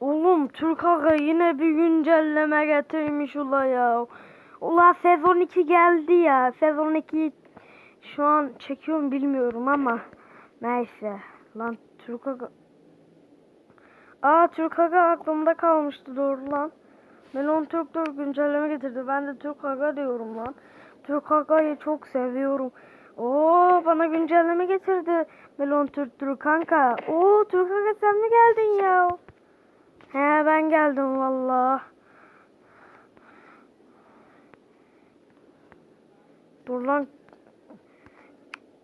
Oğlum Türk Aga yine bir güncelleme getirmiş ula ya. Ula sezon 2 geldi ya. Sezon 2 şu an çekiyorum bilmiyorum ama neyse. Lan Türk Aga Aa Türk Aga aklımda kalmıştı doğru lan. Melon Türk 4 güncelleme getirdi. Ben de Türk Aga diyorum lan. Türk Aga'yı çok seviyorum. Oo bana güncelleme getirdi. Melon Türk Türk kanka. Oo Türk Aga sen mi geldin ya? He ben geldim valla. Dur lan.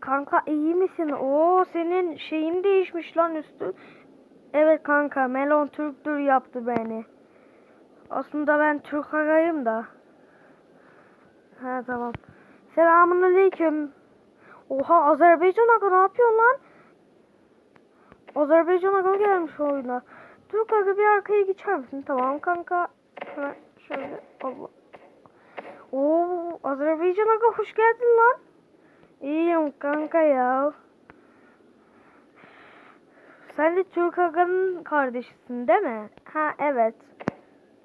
Kanka iyi misin? Oo senin şeyin değişmiş lan üstü. Evet kanka Melon Türktür yaptı beni. Aslında ben Türk agayım da. Ha tamam. Selamun aleyküm. Oha Azerbaycan aga ne yapıyorsun lan? Azerbaycan aga gelmiş oyuna. Türk aga bir arkaya geçer misin? Tamam kanka. Hemen şöyle Allah. Oo Azerbaycan aga hoş geldin lan. İyiyim kanka ya. Sen de Türk Aga'nın kardeşisin değil mi? Ha evet.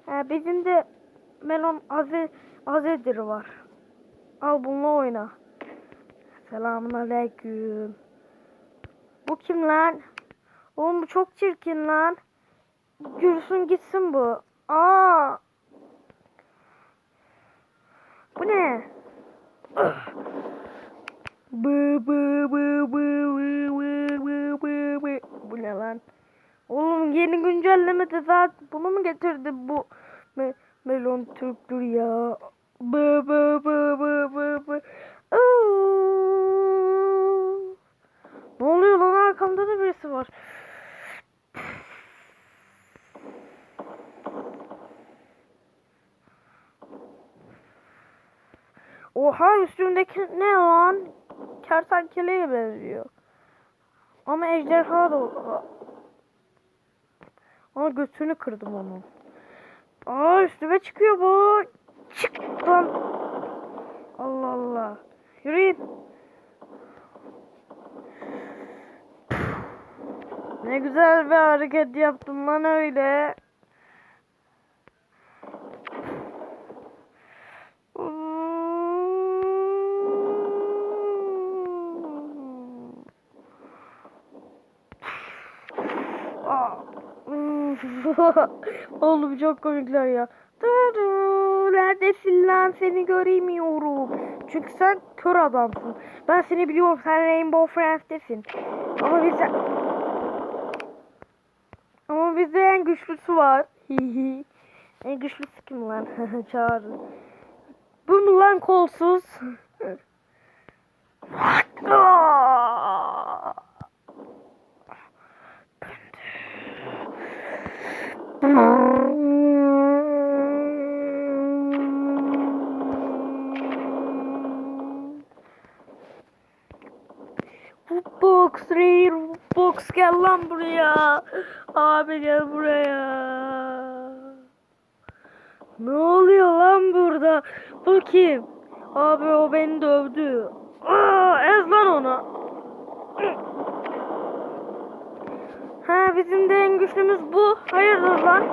Ha, bizim de Melon Aze, Azedir var. Al bununla oyna. Selamun aleyküm. Bu kim lan? Oğlum bu çok çirkin lan. Gülsün gitsin bu. Aa. Bu ne? Bı bı bı bı bı bı bı bı bı. Bu ne lan? Oğlum yeni güncellemede zaten bunu mu getirdi bu me Melon Türk'tür ya? Bı bı bı bı bı bı. Aa! Ne oluyor lan arkamda da birisi var. Oha üstümdeki ne lan? Kertenkeleye benziyor. Ama ejderha da Ama götünü kırdım onun. Aa üstüme çıkıyor bu. Çık lan. Allah Allah. Yürüyün. Ne güzel bir hareket yaptın lan öyle. Aa. Oğlum çok komikler ya. Dur, neredesin lan seni göremiyorum. Çünkü sen kör adamsın. Ben seni biliyorum sen Rainbow Friends'tesin. Ama bizde ama bizde en güçlüsü var. En güçlüsü kim lan? Çağırın. Bu mu lan kolsuz? Aa! Box Rare Box gel lan buraya. Abi gel buraya. Ne oluyor lan burada? Bu kim? Abi o beni dövdü. Aa, ez lan onu. Ha bizim de en güçlümüz bu. Hayırdır lan?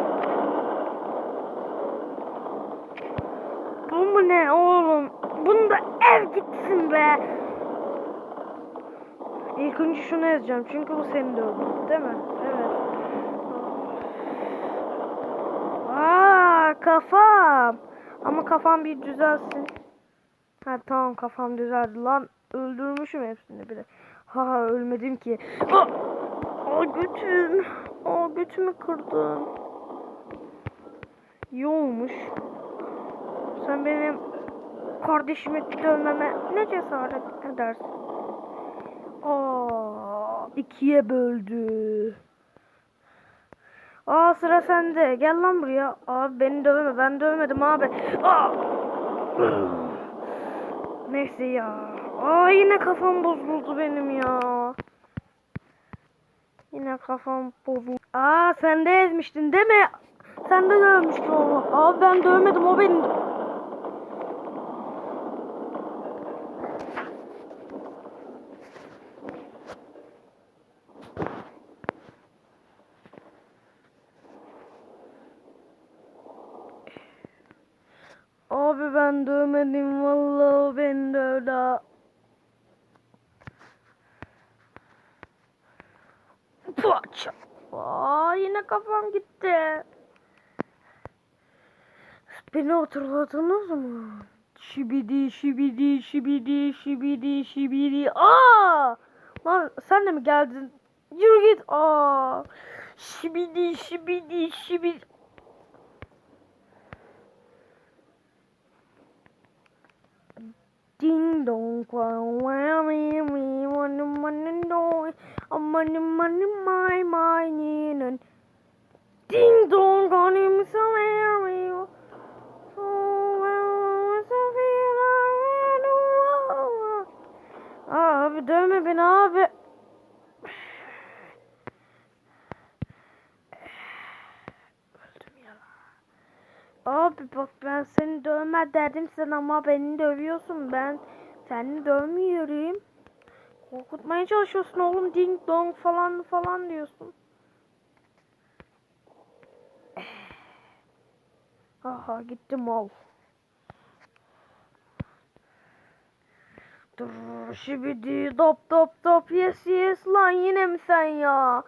Bu mu ne oğlum? Bunu da ev gitsin be. İlk önce şunu yazacağım çünkü bu seni dövdü değil mi? Evet. Aa kafam. Ama kafam bir düzelsin. Ha tamam kafam düzeldi lan. Öldürmüşüm hepsini bile. Ha ölmedim ki. Aa, aa götüm. Aa götümü kırdın. İyi olmuş. Sen benim kardeşimi dövmeme ne cesaret edersin? Aa, ikiye böldü. Aa sıra sende. Gel lan buraya. Abi beni dövme. Ben dövmedim abi. Aa! Neyse ya. Aa yine kafam bozuldu benim ya. Yine kafam bozuldu. Aa sen de ezmiştin değil mi? Sen de dövmüştün onu. Abi ben dövmedim o benim. Abi ben dövmedim vallahi o beni dövdü. Paça. Aa, yine kafam gitti. Beni hatırladınız mı? Şibidi şibidi şibidi şibidi şibidi. Aa! Lan sen de mi geldin? Yürü git. Aa! Şibidi şibidi şibidi. Ding dong wow wow me me money money no money money my my ninen Ding dong on him so very Abi dövme beni abi. Abi bak ben seni dövme dedim sen ama beni dövüyorsun. Ben seni dövmüyorum. Korkutmaya çalışıyorsun oğlum ding dong falan falan diyorsun. Aha gitti mal. Dur şibidi dop dop dop yes yes lan yine mi sen ya?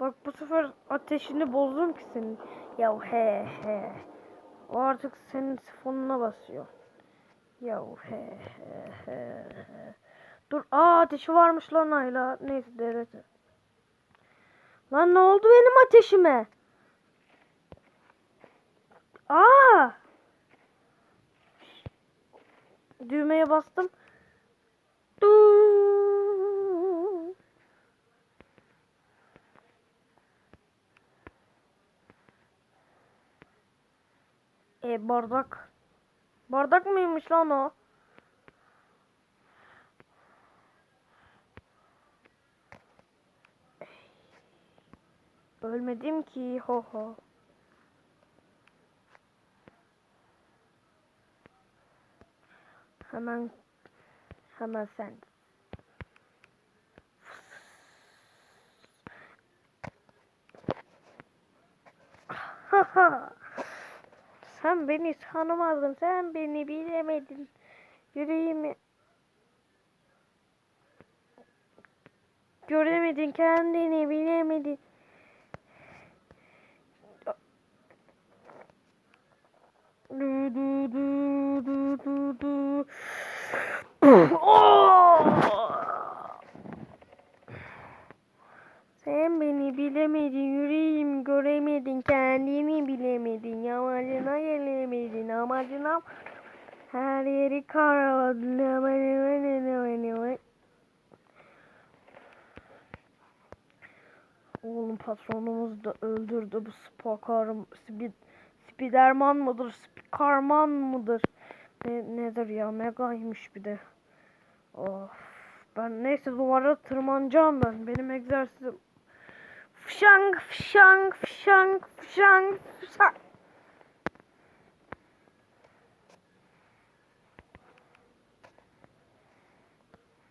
Bak bu sefer ateşini bozdum ki senin. Ya he he. O artık senin sifonuna basıyor. Ya he he he. Dur aa ateşi varmış lan Ayla. Neyse devlet. Lan ne oldu benim ateşime? Aa! Düğmeye bastım. Duu. E bardak. Bardak mıymış lan o? Ölmedim ki ho ho. Hemen hemen sen. sen beni tanımadın, sen beni bilemedin. Yüreğimi göremedin, kendini bilemedin. Du du du du du du. Oh! Sen beni bilemedin, yüreğimi göremedin, kendini bilemedin, amacına gelemedin, amacına her yeri karaladın. Oğlum patronumuz da öldürdü bu spakarım, spid, spiderman mıdır, spikarman mıdır? Ne, nedir ya, megaymış bir de. Of. Ben neyse duvara tırmanacağım ben. Benim egzersizim. Fşang fşang fşang fşang fşang.